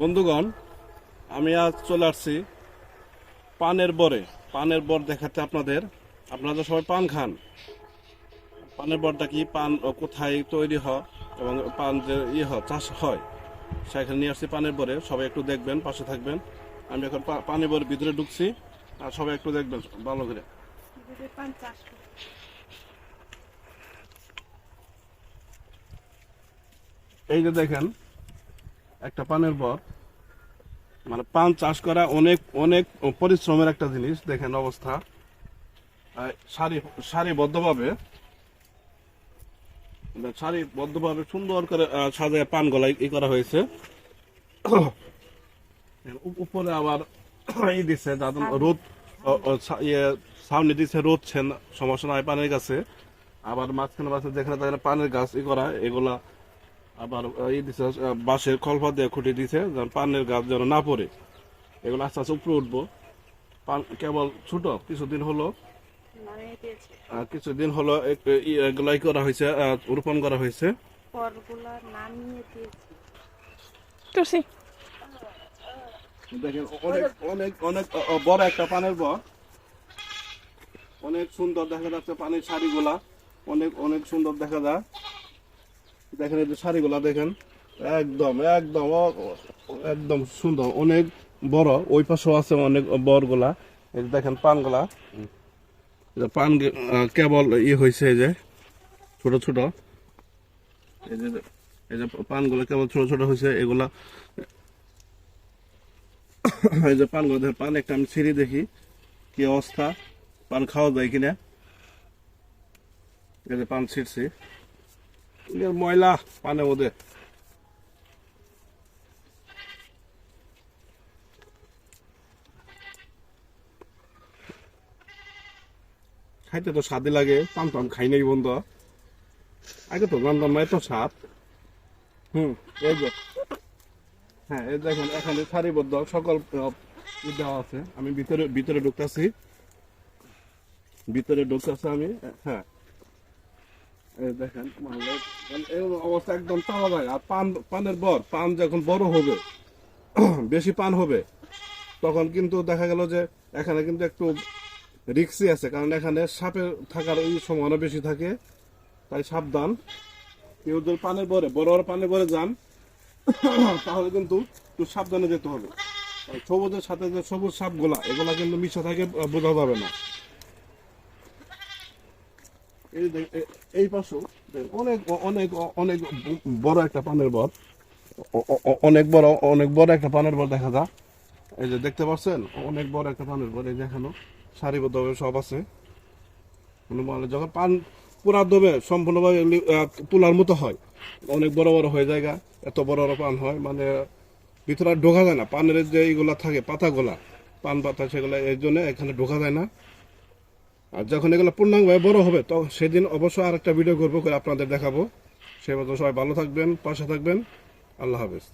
বন্ধুগণ, আমি আজ চলে আসছি পানের বরে। পানের বর দেখাতে আপনাদের। আপনারা সবাই পান খান। পানের বরটা কি, পান কোথায় তৈরি হয় এবং পান যে ইয়ে হয় চাষ হয়, সেখানে নিয়ে আসছি পানের বরে। সবাই একটু দেখবেন, পাশে থাকবেন। আমি এখন পানের বরের ভিতরে ঢুকছি। আর সবাই একটু দেখবেন, ভালো করে। পান। এই যে দেখেন একটা পানের বর। মানে পান চাষ করা অনেক অনেক পরিশ্রমের একটা জিনিস, দেখেন অবস্থা। সারি, সারিবদ্ধভাবে সারিবদ্ধভাবে সুন্দর করে সাজায় পান গলায় ই করা হয়েছে। উপরে আবার ই দিচ্ছে যাতে রোদ ইয়ে সামনে দিচ্ছে রোদ ছেন, সমস্যা নাই পানের গাছে। আবার মাঝখানে মাঝখানে যেখানে পানের গাছ ই করা, এগুলা আবার এই দিছে বাঁশের কলফা দিয়ে খুঁটি দিছে যেন পানের গাছ যেন না পড়ে। এগুলো আস্তে আস্তে উপরে উঠবো। পান কেবল ছোট কিছুদিন হলো মানে কিছুদিন হলো এগুলাই করা হয়েছে রোপণ করা হয়েছে। দেখেন অনেক অনেক অনেক বড় একটা পানের বর অনেক সুন্দর দেখা যাচ্ছে পানির শাড়িগুলা অনেক অনেক সুন্দর দেখা যায়। দেখেন এই যে শাড়িগুলা দেখেন, একদম একদম একদম সুন্দর, অনেক বড়, ওই পাশেও আছে অনেক যে দেখেন পানগুলা। পান কেবল ই হয়েছে এই যে, ছোট ছোট। এই যে এই যে পানগুলো কেবল ছোট ছোট হয়েছে এগুলা, এই যে পান দেখেন, পান একটা আমি ছিঁড়ি দেখি, কি অবস্থা, পান খাওয়া যায় কিনা? এই যে পান ছিঁড়ছি। ময়লা পানের মধ্যে। খাইতে তো স্বাদই লাগে, পান টান খাই নাই বন্ধু। আগে তো জানতাম না এত স্বাদ। হুম, এই যে। হ্যাঁ এই দেখেন এখানে সারিবদ্ধ সকল দেওয়া আছে। আমি ভিতরে ভিতরে ঢুকতেছি। ভিতরে ঢুকতেছি আমি হ্যাঁ। দেখেন মানে অবস্থা একদম পাওয়া যায় আর পান, পানের বর, পান যখন বড় হবে, বেশি পান হবে, তখন কিন্তু দেখা গেল যে এখানে কিন্তু একটু রিক্সি আছে, কারণ এখানে সাপের থাকার এই সম্ভাবনা বেশি থাকে। তাই সাবধান। কেউ যদি পানের বরে, বড় বড় পানের বরে যান, তাহলে কিন্তু একটু সাবধানে যেতে হবে। সবুজের সাথে যে সবুজ সাপগুলা, এগুলা কিন্তু মিশে থাকে বোঝা যাবে না। এই পাশেও অনেক অনেক অনেক বড় একটা পানের বর অনেক বড় অনেক বড় একটা পানের বর দেখা যায়। এই যে দেখতে পাচ্ছেন? অনেক বড় একটা পানের বর এই দেখানো সারিবদ্ধভাবে সব আছে। মানে যখন পান পুরা দমে সম্পূর্ণভাবে তোলার মতো হয়। অনেক বড় বড় হয়ে যায় গা, এত বড় বড় পান হয় মানে ভিতরে ঢোকা যায় না। পানের যে এইগুলা থাকে পাতাগুলা পান পাতা সেগুলো এই জন্য এখানে ঢোকা যায় না। আর যখন এগুলো পূর্ণাঙ্গভাবে বড় হবে, তো সেদিন অবশ্যই আর একটা ভিডিও করব করে আপনাদের দেখাবো। সে মতো সবাই ভালো থাকবেন, পাশে থাকবেন। আল্লাহ হাফেজ।